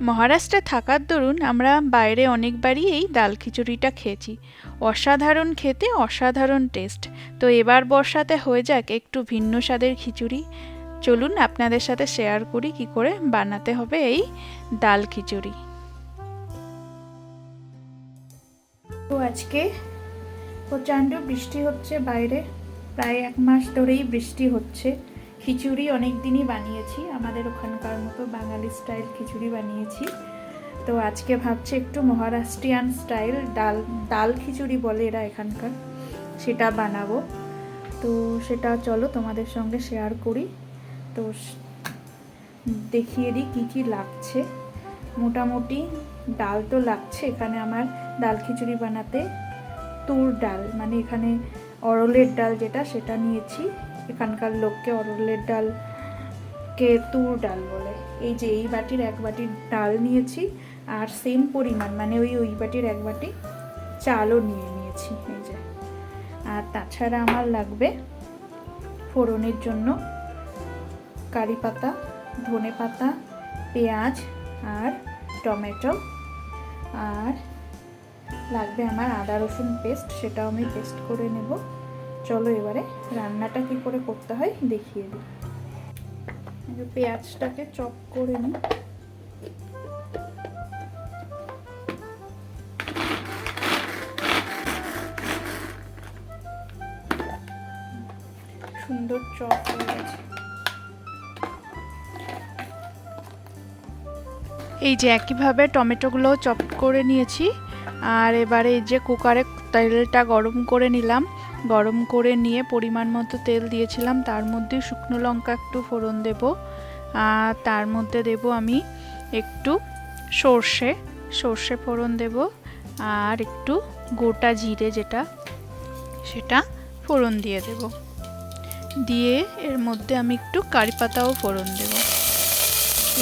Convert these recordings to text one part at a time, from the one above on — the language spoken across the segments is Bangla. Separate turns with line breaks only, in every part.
মহারাষ্ট্রে থাকার দরুন আমরা বাইরে অনেকবারই এই ডাল খিচুড়িটা খেয়েছি। অসাধারণ খেতে অসাধারণ টেস্ট। তো এবার বর্ষাতে হয়ে যাক একটু ভিন্ন স্বাদের খিচুড়ি। চলুন আপনাদের সাথে শেয়ার করি কি করে বানাতে হবে এই ডাল খিচুড়ি। তো আজকে প্রচণ্ড বৃষ্টি হচ্ছে বাইরে। প্রায় এক মাস ধরেই বৃষ্টি হচ্ছে। খিচুড়ি অনেক দিনই বানিয়েছি। আমাদের ওখানকার মতো বাঙালি স্টাইল খিচুড়ি বানিয়েছি। তো আজকে ভাবছি একটু মহারাষ্ট্রিয়ান স্টাইল ডাল ডাল খিচুড়ি বলে এরা এখানকার, সেটা বানাবো। তো সেটা চলো তোমাদের সঙ্গে শেয়ার করি। তো দেখিয়ে দিই কী কী লাগছে। মোটামুটি ডাল তো লাগছে, এখানে আমার ডাল খিচুড়ি বানাতে তুর ডাল মানে এখানে অরলের ডাল যেটা, সেটা নিয়েছি। এখানকার লোককে অরলের ডাল, কে তুর ডাল বলে। এই যে এই বাটির এক বাটির ডাল নিয়েছি, আর সেম পরিমাণ মানে ওই ওই বাটির এক বাটি চালও নিয়ে নিয়েছি, এই যে। আর তাছাড়া আমার লাগবে ফোড়নের জন্য কারি পাতা, ধনে পাতা, পেঁয়াজ আর টমেটো। আর লাগবে আমার আদা রসুন পেস্ট সেটাও আমি পেস্ট করে নেব। চলো এবারে রান্নাটা কি করে করতে হয় দেখিয়ে দিই। পেঁয়াজটাকে চপ করে নিই। সুন্দর চপ এই যে একইভাবে টমেটোগুলো চপ করে নিয়েছি। আর এবারে এই যে কুকারে তেলটা গরম করে নিলাম। গরম করে নিয়ে পরিমাণ মতো তেল দিয়েছিলাম। তার মধ্যে শুকনো লঙ্কা একটু ফোড়ন দেব। আর তার মধ্যে দেব আমি একটু সর্ষে সর্ষে ফোড়ন দেব। আর একটু গোটা জিরে যেটা, সেটা ফোড়ন দিয়ে দেব। দিয়ে এর মধ্যে আমি একটু কারি পাতাও ফোড়ন দেবো।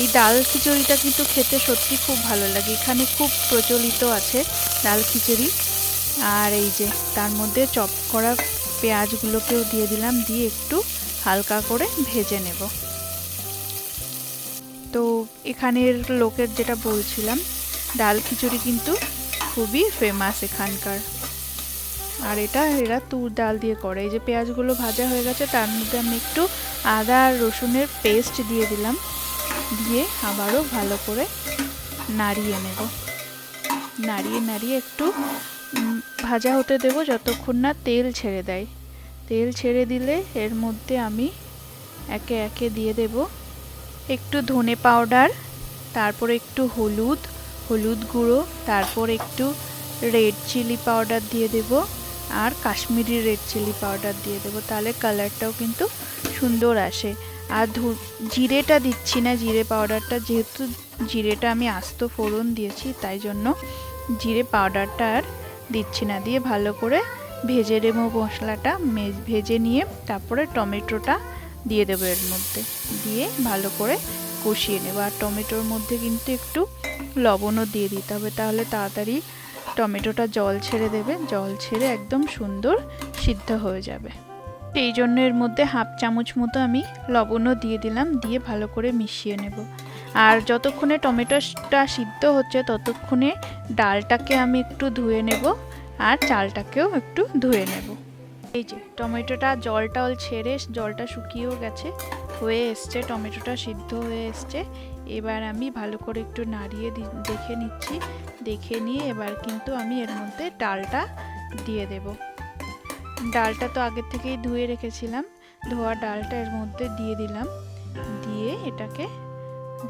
এই ডাল খিচুড়িটা কিন্তু খেতে সত্যি খুব ভালো লাগে। এখানে খুব প্রচলিত আছে ডাল খিচুড়ি। আর এই যে, তার মধ্যে চপ করা পেঁয়াজগুলোকেও দিয়ে দিলাম, দিয়ে একটু হালকা করে ভেজে নেব। তো এখানের লোকের যেটা বলছিলাম, ডাল খিচুড়ি কিন্তু খুবই ফেমাস এখানকার। আর এটা এরা তুর ডাল দিয়ে করে। এই যে পেঁয়াজগুলো ভাজা হয়ে গেছে, তার মধ্যে আমি একটু আদা আর রসুনের পেস্ট দিয়ে দিলাম, দিয়ে আবারও ভালো করে নাড়িয়ে নেব। নাড়িয়ে নাড়িয়ে একটু ভাজা হতে দেব যতক্ষণ না তেল ছেড়ে দেয়। তেল ছেড়ে দিলে এর মধ্যে আমি একে একে দিয়ে দেব। একটু ধনে পাউডার, তারপর একটু হলুদ হলুদ গুঁড়ো, তারপর একটু রেড চিলি পাউডার দিয়ে দেব আর কাশ্মীরি রেড চিলি পাউডার দিয়ে দেবো। তাহলে কালারটাও কিন্তু সুন্দর আসে। আর ধু- জিরেটা দিচ্ছি না, জিরে পাউডারটা, যেহেতু জিরেটা আমি আস্ত ফোড়ন দিয়েছি, তাই জন্য জিরে পাউডারটা আর দিচ্ছি না, দিয়ে ভালো করে ভেজে নেব মশলাটা ভেজে নিয়ে তারপরে টমেটোটা দিয়ে দেবো এর মধ্যে। দিয়ে ভালো করে কষিয়ে নেব। আর টমেটোর মধ্যে কিন্তু একটু লবণও দিয়ে দিতে হবে, তাহলে তাড়াতাড়ি টমেটোটা জল ছেড়ে দেবে, জল ছেড়ে একদম সুন্দর সিদ্ধ হয়ে যাবে। এই জন্য এর মধ্যে হাফ চামচ মতো আমি লবণও দিয়ে দিলাম, দিয়ে ভালো করে মিশিয়ে নেব। আর যতক্ষণে টমেটোটা সিদ্ধ হচ্ছে, ততক্ষণে ডালটাকে আমি একটু ধুয়ে নেব আর চালটাকেও একটু ধুয়ে নেব। এই যে, টমেটোটা জল টল ছেড়ে জলটা শুকিয়েও গেছে, হয়ে এসছে, টমেটোটা সিদ্ধ হয়ে এসছে। এবার আমি ভালো করে একটু নাড়িয়ে দেখে নিচ্ছি। দেখে নিয়ে এবার কিন্তু আমি এর মধ্যে ডালটা দিয়ে দেবো। ডালটা তো আগের থেকেই ধুয়ে রেখেছিলাম, ধোয়া ডালটা এর মধ্যে দিয়ে দিলাম। দিয়ে এটাকে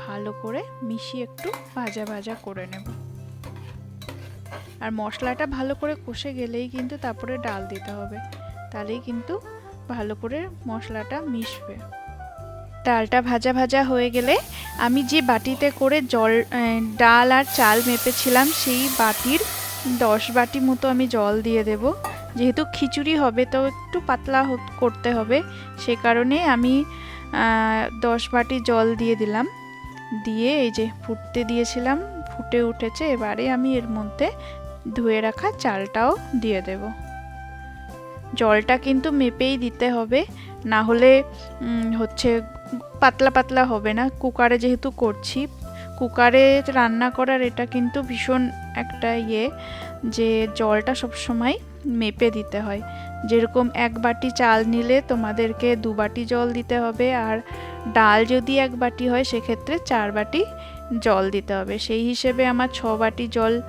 ভালো করে মিশিয়ে একটু ভাজা ভাজা করে নেব। আর মশলাটা ভালো করে কষে গেলেই কিন্তু তারপরে ডাল দিতে হবে। তাহলেই কিন্তু ভালো করে মশলাটা মিশবে। ডালটা ভাজা ভাজা হয়ে গেলে আমি যে বাটিতে করে জল ডাল আর চাল মেপেছিলাম সেই বাটির দশ বাটি মতো আমি জল দিয়ে দেবো। যেহেতু খিচুড়ি হবে তো একটু পাতলা করতে হবে। সে কারণে আমি দশ বাটি জল দিয়ে দিলাম। দিয়ে এই যে ফুটতে দিয়েছিলাম, ফুটে উঠেছে, এবারে আমি এর মধ্যে ধুয়ে রাখা চালটাও দিয়ে দেব। জলটা কিন্তু মেপেই দিতে হবে, না হলে হচ্ছে পাতলা পাতলা হবে না। কুকারে যেহেতু করছি, কুকারে রান্না করার এটা কিন্তু ভীষণ একটা ইয়ে যে জলটা সবসময় মেপে দিতে হয়। যেরকম এক বাটি চাল নিলে তোমাদেরকে দু বাটি জল দিতে হবে আর ডাল যদি এক বাটি হয়, সেক্ষেত্রে চার বাটি জল দিতে হবে। সেই হিসেবে আমার ছ বাটি জল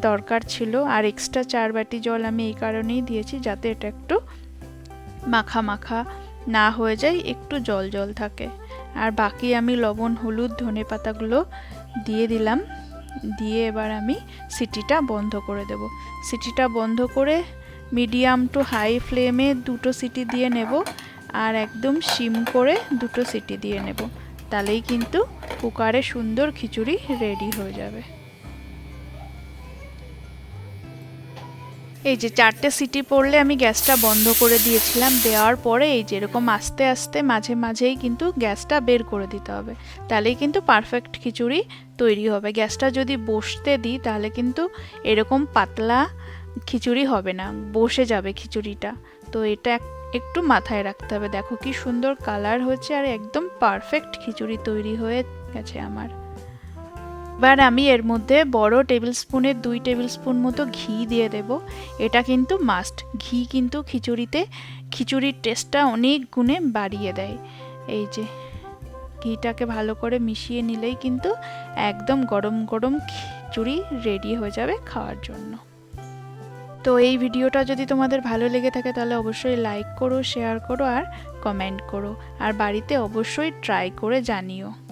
দরকার ছিল আর এক্সট্রা চার বাটি জল আমি এই কারণেই দিয়েছি যাতে এটা একটু মাখা মাখা না হয়ে যায়, একটু জল জল থাকে। আর বাকি আমি লবণ, হলুদ ধনে পাতাগুলো দিয়ে দিলাম। দিয়ে এবার আমি সিটিটা বন্ধ করে দেব। সিটিটা বন্ধ করে মিডিয়াম টু হাই ফ্লেমে দুটো সিটি দিয়ে নেব আর একদম সিম করে দুটো সিটি দিয়ে নেব। তাহলেই কিন্তু কুকারে সুন্দর খিচুড়ি রেডি হয়ে যাবে। এই যে চারটে সিটি পড়লে আমি গ্যাসটা বন্ধ করে দিয়েছিলাম, দেওয়ার পরে এই যেরকম আস্তে আস্তে মাঝে মাঝেই কিন্তু গ্যাসটা বের করে দিতে হবে। তাহলেই কিন্তু পারফেক্ট খিচুড়ি তৈরি হবে। গ্যাসটা যদি বসতে দিই তাহলে কিন্তু এরকম পাতলা খিচুড়ি হবে না, বসে যাবে খিচুড়িটা। তো এটা একটু মাথায় রাখতে হবে। দেখো কি সুন্দর কালার হচ্ছে আর একদম পারফেক্ট খিচুড়ি তৈরি হয়ে গেছে আমার। এবার আমি এর মধ্যে বড় টেবিল স্পুনের দুই টেবিল স্পুন মতো ঘি দিয়ে দেব। এটা কিন্তু মাস্ট ঘি কিন্তু খিচুড়িতে, খিচুড়ির টেস্টটা অনেক গুণে বাড়িয়ে দেয়। এই যে, ঘিটাকে ভালো করে মিশিয়ে নিলেই কিন্তু একদম গরম গরম খিচুড়ি রেডি হয়ে যাবে খাওয়ার জন্য। তো এই ভিডিওটা যদি তোমাদের ভালো লেগে থাকে তাহলে অবশ্যই লাইক করো শেয়ার করো আর কমেন্ট করো। আর বাড়িতে অবশ্যই ট্রাই করে জানিও।